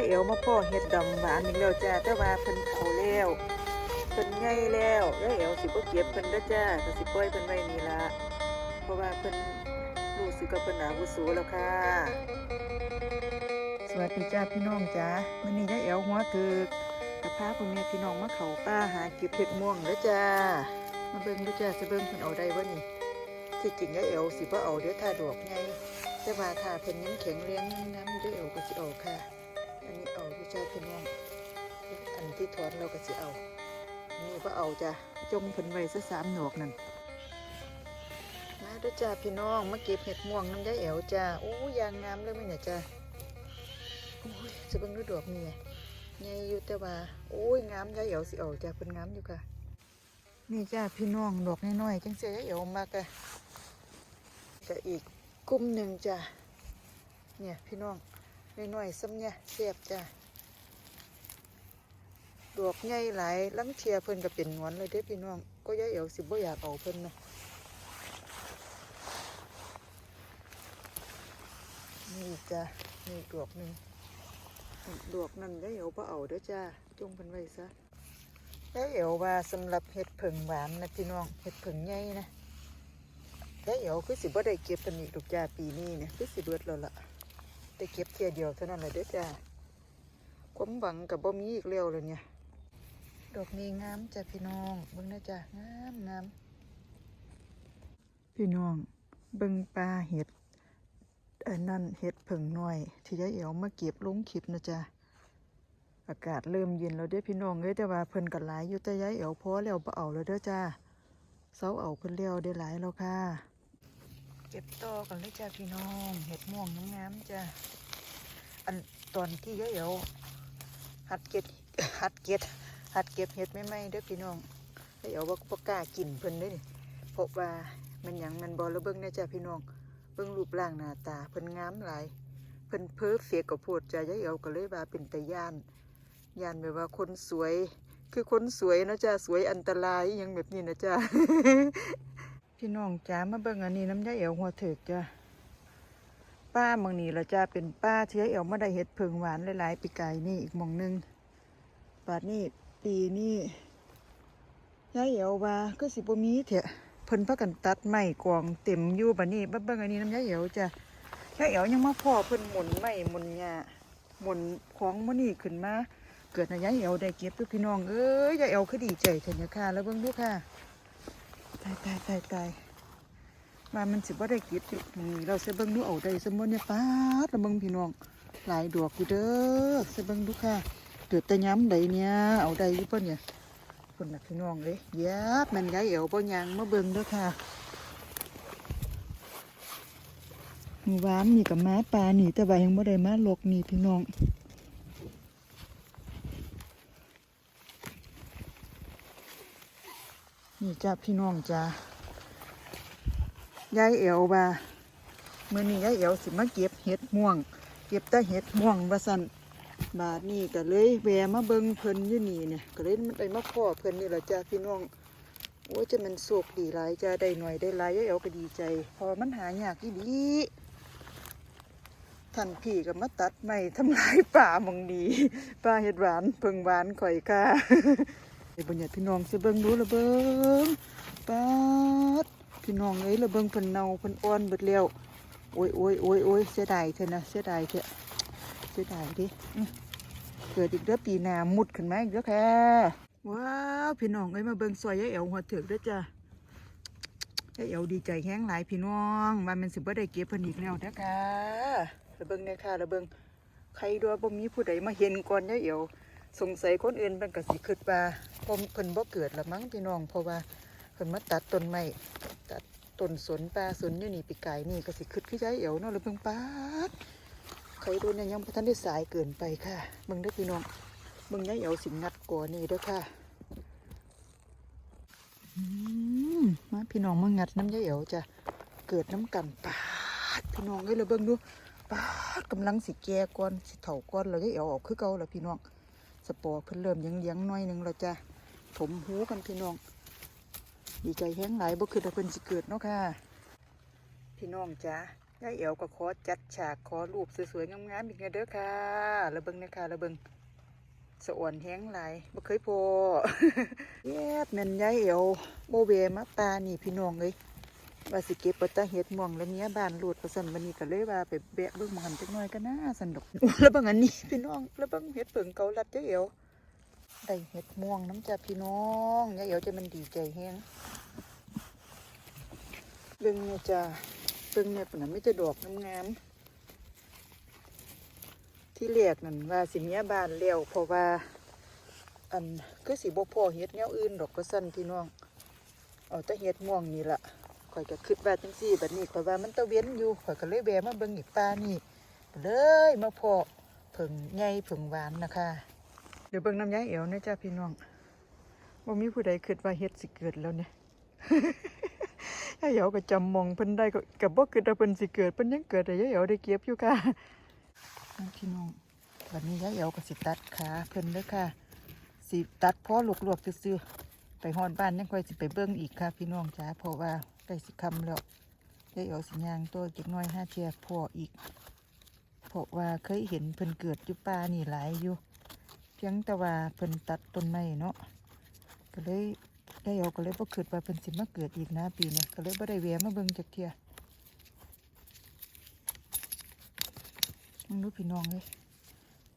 ายายเอ๋วมาพ่อเฮ็ดดำหวานอีกแล้วจ้าแต่ว่าเพิ่นเฒ่าแล้วเพิ่นใหญ่แล้วยายเอ๋วสิบ่เก็บเพิ่นเด้อจ้าก็สิปล่อยเพิ่นไว้นี่ละเพราะว่าเพิ่นรู้สึกว่าเพิ่นอาวุโสแล้วค่ะ สวัสดีจ้าพี่น้องจ้ามื้อนี้ยายเอ๋วหัวถึกกับพาพ่อแม่พี่น้องมาเขาป่าหาเก็บเห็ดม่วงเด้อจ้า มาเบิ่งดูจ้าสิเบิ่งเพิ่นเอาได้บ่นี่ที่จริงยายเอ๋วสิบ่เอาเด้อถ้าดอกใหญ่แต่ว่าถ้าเพิ่นยังแข็งแรงยังน้ำยู่ด้วยเอวก็สิเอาค่ะ จ้าพี่น้องอันที่ถอนเราก็สิเอา นี่ก็เอาจ้ะจงเพิ่นไว้ซะสามหนอกนั่นมาด้วยจ้าพี่น้องมาเก็บเห็ดม่วงน้ำได้เอวจ้าโอ้ยางงามเลยมั้ยเนี่ยจ้าโอ้ยจะเบิ่งดูดอกนี่ไงใหญ่อยู่แต่ว่าโอ้ยงามได้เอวสิเอาจ้าเพิ่นงามอยู่ค่ะ นี่จ้าพี่น้องดอกน้อยๆจังเสียได้เอวมากะก็อีกกลุ่มหนึ่งจ้ะเนี่ยพี่น้องน้อยๆซ้ำเนี่ยเสียบจ้ะ ดอกใหญ่หลายลังเทียเพิ่นก็เป็นหนวนเลยเด้พี่น้อง ก็ย่าเอวสิบ่อยากเอาเพิ่นนะนี่จ้ะนี่ดอกหนึ่งดอกนั่นย่าเอวบ่เอาเด้อจ้าจงเพิ่นไว้ซะย่าเอวว่าสำหรับเห็ดผึ่งหวานนะพี่น้องเห็ดผึ่งใหญ่นะแต่เดี๋ยวคือสิบ่ได้เก็บกันอีกดอกจ้าปีนี้เนี่ยคือสิเบิดแล้วล่ะได้เก็บเที่ยเดียวเท่านั้นแหละเด้อจ้าความหวังกับบ่มีอีกแล้วเลยเนี่ย ดอกนี้งามจ้ะพี่น้องเบิ่งนะจ้างามงามพี่น้องเบิ่งปลาเห็ดอันนั้นเห็ดผึ่งน้อย ที่ยายเอ๋วมาเก็บลงคลิปนะจ้ะอากาศเริ่มเย็นแล้วเด้อพี่น้องเอ้ยแต่ว่าเพิ่นก็หลายอยู่แต่ยายเอ๋วพอแล้วบ่เอาแล้วเด้อจ้าเสาเอาเพิ่นแล้วได้หลายแล้วค่ะ เก็บต่อกันเลยจ้าพี่น้องเห็ดม่วงงามๆจ้าอันตอนที่ยายเอ๋วหัดเก็บหัดเก็บ หัดเก็บเห็ดไม่ไหมๆเด้อพี่น้องยายเอ๋วว่าบ่กล้ากินเพิ่นเด้อนี่เพราะว่ามันหยังมันบ่แล้วเบิ่งนะจ้าพี่น้อง เบิ่งรูปร่างหน้าตาเพิ่นงามหลายเพิ่นเพ้อเฟียกกับโพดจ้ายายเอวก็เลยว่าเป็นตาย่านย่านแบบว่าคนสวย คือคนสวยนะจ้าสวยอันตรายอหยังแบบนี้นะจ้าพี่น้องจ้ามาเบิ่งอันนี้น้ำยาเอวหัวเถิกจ้าป้ามองนี้ละจ้าเป็นป้าเชื้อเอวมาได้เห็ดเพิงหวานหลายๆปีไก่นี่อีกมองหนึงบาดนี้ ปีนี้ยายเอวว่าก็สิบ่มีเถอะเพิ่นพากันตัดไม้กองเต็มอยู่บัดนี้เบิ่งอันนี้น้ำยายเอวจ้ายายเอวยังมาพ่อเพิ่นหมุนไม้หมุนหญ้าหมุนของมื้อนี้ขึ้นมาเกิดนะยายเอวได้เก็บตัวพี่น้องเอ้ยยายเอวคือดีใจเถอะเนี่ยค่ะแล้วเบิ่งดูค่ะตายตายตายตายว่ามันสิบ่ได้เกิดอยู่นี้เราเสเบิ่งดูเอาได้สมมุติเนี่ยป้าดแล้วเบิ่งพี่น้องหลายดอกอยู่เด้อเสเบิ่งดูค่ะ เกิดแต่ย้ำใดเนี่ยเอาได้ยู่ป่ะเนี่ยคนน่ะพี่น้องเลยยับมันยายเอวบ่ยังมาเบิ่งด้อค่ะมีหวานนี่กับม้าปลาหนีแต่ว่ายังบ่ได้มาลกหนีพี่น้องนี่จ้าพี่น้องจ้ายายเอวว่าเมื่อนี้ยายเอวสิมาเก็บเห็ดม่วง เก็บแต่เห็ดม่วงว่สัน บาดนี้ก็เลยแวมาเบิงเพิ่นอยู่นี่เนี่ยก็เลยมันได้มาพ่อเพิ่นนี่แหละจ้าพี่น้องโอ้จะมันโศกดีหลายจ้าได้หน่อยได้หลายยายเอวก็ดีใจ พอมันหายากอีดีท่านพี่ก็มาตัดไม้ทำลายป่ามองดีป่าเห็ดหวานเพิงหวานข่อยค่ะ ไอ้บัญญัติพี่น้องสิเบิ่งดูละเบิ่งปาดพี่น้องเอ้ยละเบิ่งเพิ่นเนาเพิ่นอ่อนเบิดแล้วโอ้ยโอ้ยโอ้ยโอ้ยเสียดายเถอะนะเสียดายเถอะ สียดายดิเกิดอีกเด้อปีหน้ามุดขึ้นมาอีกเด้อค่ะว้าวพี่น้องเอ้ยมาเบิ่งซอยยายเอ๋วหัวเถือกเด้อจ้ะยายเอ๋วดีใจแห้งหลายพี่น้องว่ามันสิบ่ได้เก็บเพิ่นอีกแล้วเด้อค่ะละเบิ่งเนี่ยค่ะละเบิ่งใครด้วบ่มีผู้ใดมาเห็นก่อนยายเอ๋วสงสัยคนอื่นเป็นกสิคิดว่าผมเพิ่นบ่เกิดละมั้งพี่น้องเพราะว่าเพิ่นมาตัดต้นไม้ตัดต้นสนป่าสนอยู่นี่ปีกายนี่ก็สิคิดคือใจเอวเนาะแล้วเพิ่งปาด ใครดูเนี่ยยังบ่ทันได้สายเกินไปค่ะเบิ่งเด้พี่น้องเบิ่งยาเอวสิงงัดก่อนี่เด้อค่ะอืมาพี่น้องมางัดน้ำยาเอวจะเกิดน้ำกันปาดพี่น้องเอ้ยแล้วเบิ่งดูปาดกำลังสิแก่ก่อนสิเฒ่าก่อนแล้วยาเอวออกคือเก่าแล้วพี่น้องสปอร์เพิ่นเริ่มยังยังหน้อยหนึงแล้วจ้ะถมหูกันพี่น้อง ดีใจแห้งหลายบ่คือแต่เพิ่นสิเกิดเนาะค่ะ พี่น้องจ้ะ ยายเอ๋วก็ขอจัดฉากขอรูปสวยๆงามๆอีกเด้อค่ะระเบิงนะคะระเบิงสะอ่อนแห้งไหลบ่เคยพอแย่แม่นยายเอ๋วโมเวมาปลานี่พี่น้องเอ้ยว่าสิเก็บปตาเห็ดม่วงแล้วเนี้ยบานโลดประสันวันนี้ก็เลยว่าไปแบะเบิ่งมันจักหน่อยก็น่าสนุกแล้วเบิงอันนี้พี่น้องแล้วเบิงเห็ดเผิงเกาลัดยายเอ๋วได้เห็ดม่วงน้ำจ้าพี่น้องยายเอ๋วจะมันดีใจแฮงเบิ่งเนี่ยจ้า เบิ่งเนี่ยปุ่นนะไม่จะดอกงามๆที่เรียกนั่นว่าสิเมียบานเลี้ยวเพราะว่า อันคือสิบ่พอเฮ็ดแนวอื่นดอกก็สั่นพี่น้อง เอาแต่เฮ็ดม่วงนี่ละข่อยก็คิดว่าจังซี่บัดนี้ข่อยว่ามันตะเว้นอยู่ข่อยก็เลยแวะมาเบิ่งอีกป่านี่เลยมาพอเพิ่งใหญ่เพิ่งหวานนะคะ เดี๋ยวเบิ่งน้ำยายเอ๋วนะจ้าพี่น้องบ่มีผู้ใดคิดว่าเฮ็ดสิเกิดแล้วเนี่ย ยายเหยาก็จำมองเพิ่นได้ก็กับบ่เกิดว่าเพิ่นสิเกิดเพิ่นยังเกิดแต่ยายเหยาได้เก็บอยู่ค่ะพี่น้องวันนี้ยายเหยาก็สิตัดขาเพิ่นเด้อค่ะ สิตัดพอลวกๆซื่อๆไปฮอดบ้านยังค่อยสิไปเบิ่งอีกค่ะ พี่น้องจ๋าเพราะว่าใกล้สิคำแล้วยายเหยาสิย่างตัวจักน้อยห้าเทียพ่ออีก เพราะว่าเคยเห็นเพิ่นเกิดอยู่ป่านี่หลายอยู่เพียงแต่ว่าเพิ่นตัดต้นไม้เนาะก็เลย ได้เอาก็เลยบ่คิดว่าเป็นสิมาเกิดอีกนะปีนี้ก็เลยบ่ได้แวะมาเบิ่งจักเที่ยมึงรู้พี่น้องเลย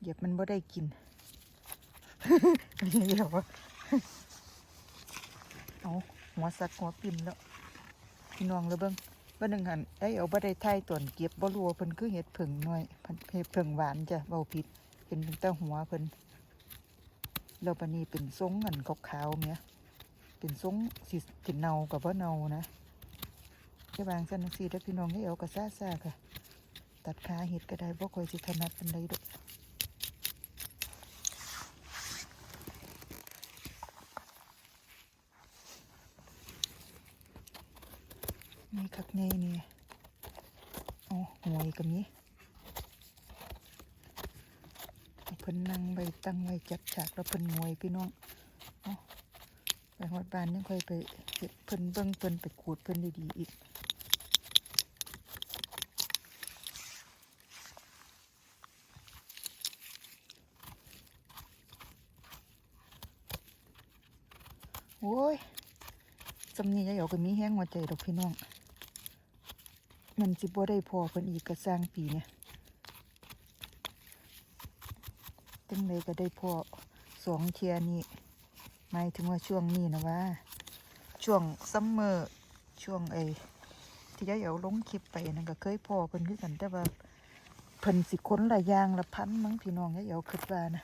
เหยียบมันบ่ได้กินนี่เหรอวะเอาหัวสักหัวปิ่นแล้ว พี่น้องเลยเบิ่งว่หนึ่งหันได้เอาบ่ได้ไทยตอนเก็บบ่รู้ว่าเพิ่นคือเห็ดผึ่งหน้อยเพิ่นเห็ดผึ่งหวานจ้ะเว้าผิดเห็นตั้งแต่หัวเพิ่นแล้วปนนี้เป็นทรงอันขาวๆเมีย เป็นทรงสีสิเนากับว่าเนานะแค่บางสันสีได้อพี่น้องให้เอากระซ่าซ่าๆค่ะ ตัดขาเห็ดก็ได้บ่ค่อยสิถนัดปันใดดอกนี่คักแน่นี่เอาหวยกับนี้เพิ่นนั่งไว้ตั้งไว้จัดฉากแล้วเพิ่นหวยพี่น้อง ไปฮอดบ้านยังค่อยไปเฮ็ดเพิ่นเบิ่งเพิ่นไปขูดเพิ่นดีๆอีกโอ้ยสำนียายเอาก็มีแห้งหัวใจดอกพี่น้อง มันสิบ่ได้พอเพิ่นอีกก็สร้างปีเนี่ยจังเลยก็ได้พอสองเทียนี่ หมายถึงว่าช่วงนี้นะว่า ช่วงซัมเมอร์ช่วงไอ้ที่ยายเอาลงคลิปไปนั่นก็เคยพอเพิ่นคือกันแต่ว่าเพิ่นสิค้นลายางละพันมั้งพี่น้องยายเอาคิดว่านะ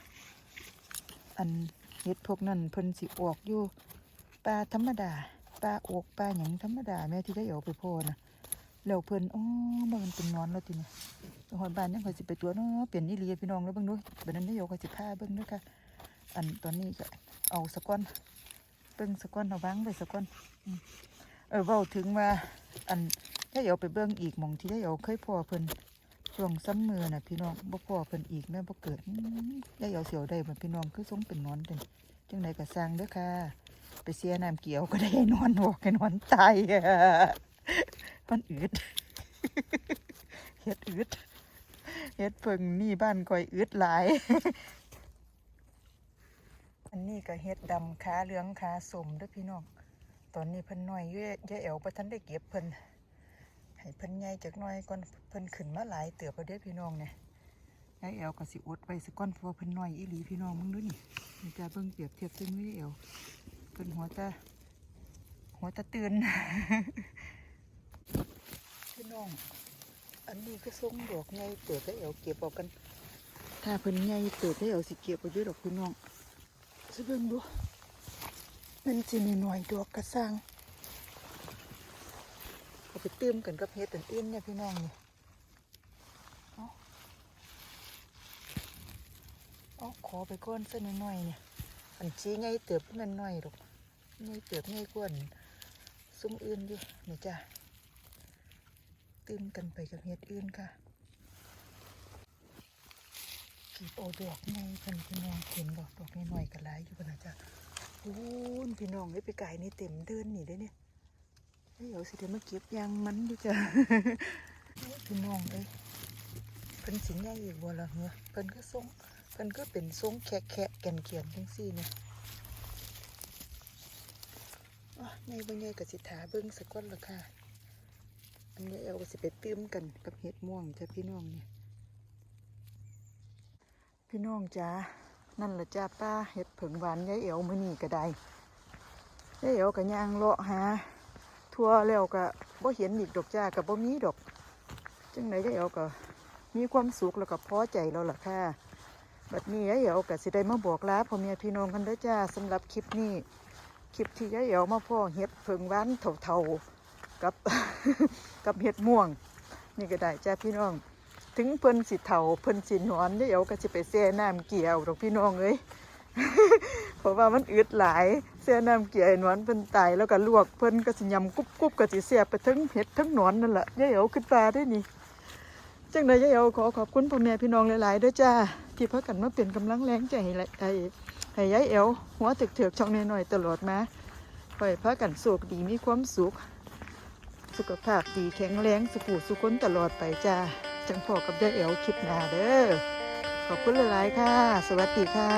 อันเฮ็ดพวกนั้นเพิ่นสิออกอยู่ป่าธรรมดาป่าอกป่าหยังธรรมดาแม่ที่ยายเอาไปพอนะแล้วเพิ่นอ๋อมันเป็นนอนแล้วทีนี้ไปฮอดบ้านยังคอยสิไปตัวเนาะเปลี่ยนอีหลียพี่น้องแล้วเบิ่งดูบัดนั้นยายเอาก็สิพาเบิ่งด้อค่ะ อันตอนนี้ก็เอาสะก้อนเบิ่งสะก้อนเอาวางไปสะก้อนเออเว้าถึงว่าอันถ้าเอาไปเบิ่งอีกมองที่ได้เอาเคยพอเพิ่นช่วงซ้ำมือน่ะพี่น้องบ่พอเพิ่นอีกแม่บ่เกิดได้เอาเสียวได้เหมือนพี่น้องคือทรงเป็นนอนเด้จังไดก็สร้างเด้อค่ะ ไปเสียน้ำเกี่ยวก็ได้นอนบอกให้นอนตายอะมันอืดเฮ็ดอืดเฮ็ดเพิ่งนี่บ้านก่อยอืดหลาย อันนี้ก็เฮ็ดดำขาเหลืองขาสมด้อพี่น้อง ตอนนี้เพิ่นน้อยอยู่ยายแอวบ่ทันได้เก็บเพิ่นให้เพิ่นใหญ่จักหน่อยก่อนเพิ่นขึ้นมาหลายเติบแล้วเด้พี่น้องเนี่ยยายแอวก็สิอดไว้สักก่อนเพราะว่าเพิ่นน้อยอีหลีพี่น้องมึงดูนี่นี่จะเบิ่งเปรียบเทียบซึ่งยายแอวเพิ่นหัวตาหัวตาตื่นพี่น้อง อันนี้ก็ทรงดอกใหญ่เติบยายแอวเก็บออกกัน ถ้าเพิ่นใหญ่เติบยายแอวสิเก็บเอาอยู่ดอกพี่น้อง สิเบิ่งดูมันสิมีหน่อยดอกกระสังเอาไปเติมกันกับเฮ็ดอันอื่นเนี่ยพี่น้องนี่เอาเอาขอไปก้อนสักหน่อยๆเนี่ยอันชี้ไงเติบมันน้อยดอกไงเติบไงกวนซุ้มอื่นอยู่นี่จ้ะเติมกันไปกับเฮ็ดอื่นค่ะ กีบเอดอกไงเพิ่นพี่น้องเห็นดอกดอกน้อยๆก็หลายอยู่เพิ่นนะจ๊ะโอ้นพี่น้องไอ้ไปไก่นี่เต็มเดินนี่ได้เนี่ยเฮ้ยเดี๋ยวสิเดี๋ยวมาเก็บยางมันดิจ้ะโอ้ยพี่น้องเอ้ยเพิ่นสิใหญ่อีกบ่ล่ะเหรอเพิ่นก็ทรงเพิ่นก็เป็นทรงแคะแคะแก่นเขียนจังซี่เนี่ยอ๋อในบ่ใหญ่ก็สิถาเบิ่งสักก่อนละค่ะ อันนี้เอาสิไปตื้มกันกับเห็ดม่วงจ้ะพี่น้องเนี่ย พี่น้องจ้านั่นละจ้าป้าเห็ดเผิงหวานยายเอ๋วมือนี้ก็ได้ยายเอ๋วก็ย่างเลาะหาทั่วแล้วก็บ่เห็นอีกดอกจ้าก็บ่มีดอก จังไหนยายเอ๋วก็มีความสุขแล้วก็พอใจแล้วล่ะค่ะบัดนี้ยายเอ๋วก็สิได้มาบอกลาพ่อแม่พี่น้องกันด้อจ้าสำหรับคลิปนี้คลิปที่ยายเอ๋วมาพ่อเห็ดเผิงหวานเท่าๆกับกับเห็ดม่วง นี่ก็ได้จ้าพี่น้อง ถึงเพิ่นสิเฒ่าเพิ่นสิหนอนเดี๋ยวก็สิไปแช่น้ำเกี่ยวดอกพี่น้องเอ้ยเพราะว่ามันอึดหลายแช่น้ำเกี่ยวหนอนเพิ่นตายแล้วก็ลวกเพิ่นก็สิยำกุบกุบก็สิแซ่บไปทั้งเห็ดทั้งหนอนนั่นแหละยายเอ๋วขึ้นตาได้นี่จังไดยายเอ๋วขอขอบคุณพ่อแม่พี่น้องหลายๆด้อจ้าที่พากันมาเป็นกำลังแรงใจให้ให้ให้ยายเอ๋วหัวถึกๆช่องน้อยๆตลอดมาขอให้พากันสุขดีมีความสุข สุขภาพดีแข็งแรงสุขุสุขคนตลอดไปจ้า จังพอกับยายเอ๋วคลิปหน้าเด้อขอบคุณหลายๆค่ะ สวัสดีค่ะ